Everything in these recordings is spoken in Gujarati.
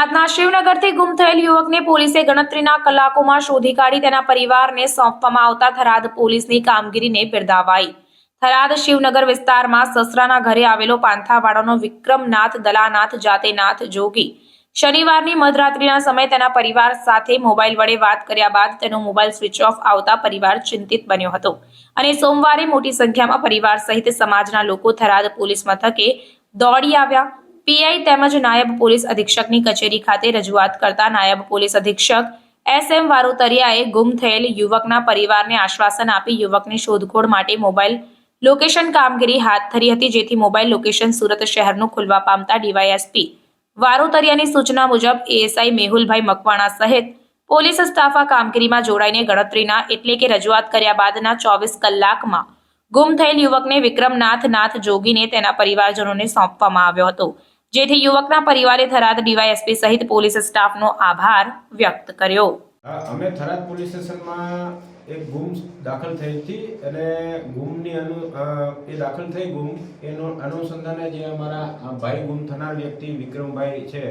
થરાદના શિવનગરથી ગુમ થયેલ યુવકને પોલીસે ગણતરીના કલાકોમાં શોધી કાઢી તેના પરિવારને સોંપવામાં આવતા થરાદ પોલીસની કામગીરીને બિરદાવાઈ. થરાદ શિવનગર વિસ્તારમાં સસરાના ઘરે આવેલો પાંથાવાડાનો વિક્રમનાથ દલાનાથ જાતેનાથ જોગી. શનિવારની મધરાત્રિના સમયે તેના પરિવાર સાથે મોબાઈલ વડે વાત કર્યા બાદ તેનો મોબાઈલ સ્વિચ ઓફ આવતા પરિવાર ચિંતિત બન્યો હતો. અને સોમવારે મોટી સંખ્યામાં પરિવાર સહિત સમાજના લોકો થરાદ પોલીસ મથકે દોડી આવ્યા. પીઆઈ તેમજ નાયબ પોલીસ અધિક્ષકની કચેરી ખાતે રજૂઆત કરતા નાયબ પોલીસ અધિક્ષક એસ એમ વારોતરિયાએ ગુમ થયેલ યુવકના પરિવારને આશ્વાસન આપી યુવકની શોધખોળ માટે મોબાઈલ લોકેશન કામગીરી હાથ ધરી હતી, જેથી મોબાઈલ લોકેશન સુરત શહેરનું ખુલવા પામતા ડીવાયએસપી વારોતરિયાની સૂચના મુજબ એએસઆઈ મેહુલભાઈ મકવાણા સહિત પોલીસ સ્ટાફ આ કામગીરીમાં જોડાઈને ગણતરીના એટલે કે રજૂઆત કર્યા બાદના ચોવીસ કલાકમાં ગુમ થયેલ યુવકને વિક્રમનાથ નાથ જોગીને તેના પરિવારજનોને સોંપવામાં આવ્યો હતો. જેથી યુવકના પરિવારે થરાદ ડીવાયએસપી સહિત પોલીસ સ્ટાફનો આભાર વ્યક્ત કર્યો. અમે થરાદ પોલીસ સ્ટેશનમાં એક ગુમ દાખલ થઈ હતી અને ગુમની અનુ એ દાખલ થઈ ગુમ. એનો અનુસંધાને જે અમારા ભાઈ ગુમ થનાર વ્યક્તિ વિક્રમભાઈ છે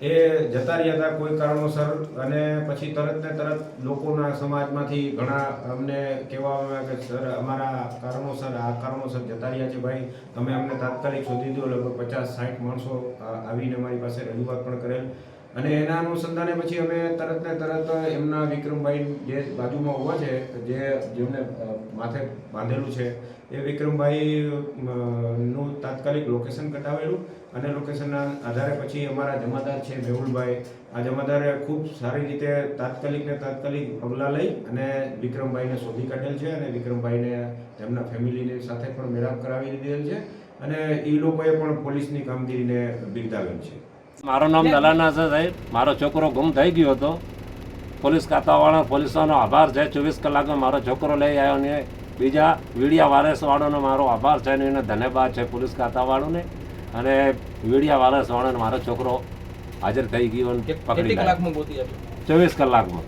એ જતા રહ્યા હતા કોઈ કારણોસર અને પછી તરત ને તરત લોકોના સમાજમાંથી ઘણા અમને કહેવામાં આવ્યા કે, સર, અમારા કારણોસર, આ કારણોસર જતા રહ્યા છે ભાઈ. તમે અમને તાત્કાલિક શોધી દો. લગભગ પચાસ, સાઠ માણસો આવીને અમારી પાસે રજૂઆત પણ કરેલ. અને એના અનુસંધાને પછી અમે તરત ને તરત એમના વિક્રમભાઈ જે બાજુમાં ઊભા છે, જે જેમને માથે બાંધેલું છે, એ વિક્રમભાઈ નું તાત્કાલિક લોકેશન કઢાવેલું અને લોકેશનના આધારે પછી અમારા જમાદાર છે મેહુલભાઈ. આ જમાદારે ખૂબ સારી રીતે તાત્કાલિક ને તાત્કાલિક પગલાં લઈ અને વિક્રમભાઈને શોધી કાઢેલ છે અને વિક્રમભાઈને તેમના ફેમિલીની સાથે પણ મેળાપ કરાવી દીધેલ છે અને એ લોકોએ પણ પોલીસની કામગીરીને બિરદાવેલ છે. મારું નામ દલાના છે સાહેબ. મારો છોકરો ગુમ થઈ ગયો હતો. પોલીસ ખાતાવાળા પોલીસનો આભાર છે. ચોવીસ કલાકમાં મારો છોકરો લઈ આવ્યો ને બીજા વીડિયા વારસવાળાનો મારો આભાર છે ને એને ધન્યવાદ છે પોલીસ ખાતાવાળાને. અને વીડિયા વારસવાળાને મારો છોકરો હાજર થઈ ગયો પકડી ચોવીસ કલાકમાં.